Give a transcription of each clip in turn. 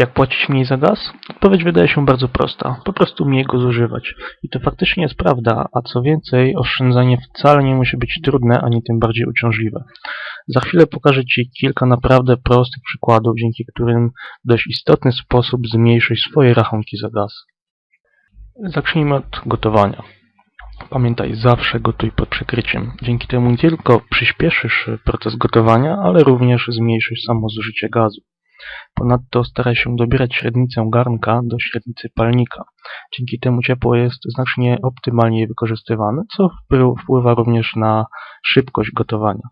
Jak płacić mniej za gaz? Odpowiedź wydaje się bardzo prosta. Po prostu mniej go zużywać. I to faktycznie jest prawda, a co więcej, oszczędzanie wcale nie musi być trudne, ani tym bardziej uciążliwe. Za chwilę pokażę Ci kilka naprawdę prostych przykładów, dzięki którym w dość istotny sposób zmniejszysz swoje rachunki za gaz. Zacznijmy od gotowania. Pamiętaj, zawsze gotuj pod przykryciem. Dzięki temu nie tylko przyspieszysz proces gotowania, ale również zmniejszysz samo zużycie gazu. Ponadto staraj się dobierać średnicę garnka do średnicy palnika. Dzięki temu ciepło jest znacznie optymalnie wykorzystywane, co wpływ- wpływa również na szybkość gotowania.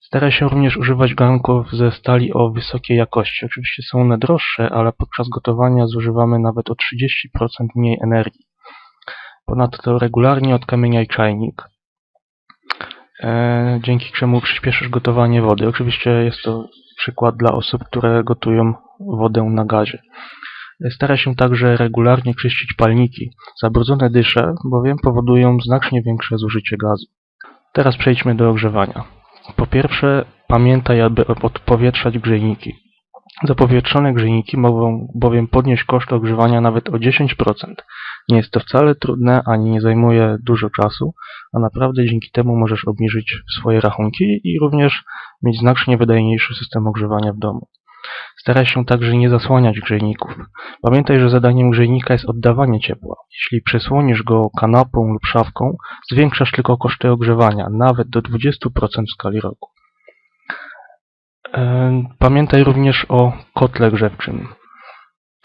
Staraj się również używać garnków ze stali o wysokiej jakości. Oczywiście są one droższe, ale podczas gotowania zużywamy nawet o 30% mniej energii. Ponadto regularnie odkamieniaj czajnik, e, dzięki czemu przyspieszysz gotowanie wody. Oczywiście jest to przykład dla osób, które gotują wodę na gazie. Staraj się także regularnie czyścić palniki. Zabrudzone dysze bowiem powodują znacznie większe zużycie gazu. Teraz przejdźmy do ogrzewania. Po pierwsze, pamiętaj, aby odpowietrzać grzejniki. Zapowietrzone grzejniki mogą bowiem podnieść koszt ogrzewania nawet o 10%. Nie jest to wcale trudne, ani nie zajmuje dużo czasu, a naprawdę dzięki temu możesz obniżyć swoje rachunki i również mieć znacznie wydajniejszy system ogrzewania w domu. Staraj się także nie zasłaniać grzejników. Pamiętaj, że zadaniem grzejnika jest oddawanie ciepła. Jeśli przysłonisz go kanapą lub szafką, zwiększasz tylko koszty ogrzewania, nawet do 20% w skali roku. E, Pamiętaj również o kotle grzewczym.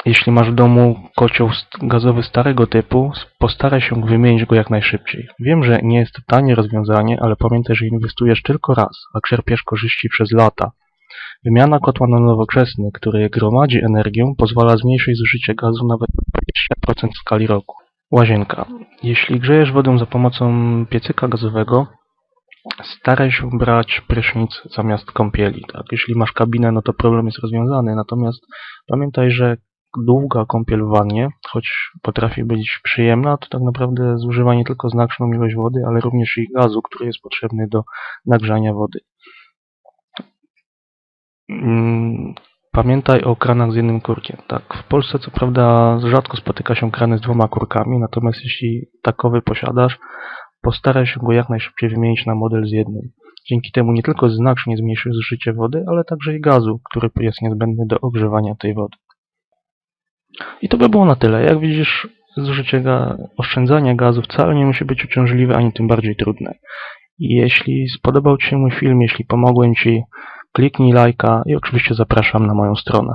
Jeśli masz w domu kocioł gazowy starego typu, postaraj się wymienić go jak najszybciej. Wiem, że nie jest to tanie rozwiązanie, ale pamiętaj, że inwestujesz tylko raz, a czerpiesz korzyści przez lata. Wymiana kotła na nowoczesny, który gromadzi energię, pozwala zmniejszyć zużycie gazu nawet o 20% w skali roku. Łazienka. Jeśli grzejesz wodę za pomocą piecyka gazowego, staraj się brać prysznic zamiast kąpieli. Tak? Jeśli masz kabinę, no to problem jest rozwiązany, natomiast pamiętaj, że długa kąpiel w wannie, choć potrafi być przyjemna, to tak naprawdę zużywa nie tylko znaczną ilość wody, ale również i gazu, który jest potrzebny do nagrzania wody. Mm, Pamiętaj o kranach z jednym kurkiem. Tak, w Polsce co prawda rzadko spotyka się krany z dwoma kurkami, natomiast jeśli takowy posiadasz, postaraj się go jak najszybciej wymienić na model z jednym. Dzięki temu nie tylko znacznie zmniejszysz zużycie wody, ale także i gazu, który jest niezbędny do ogrzewania tej wody. I to by było na tyle. Jak widzisz, zużycie ga oszczędzanie gazu wcale nie musi być uciążliwe, ani tym bardziej trudne. Jeśli spodobał Ci się mój film, jeśli pomogłem Ci, kliknij lajka i oczywiście zapraszam na moją stronę.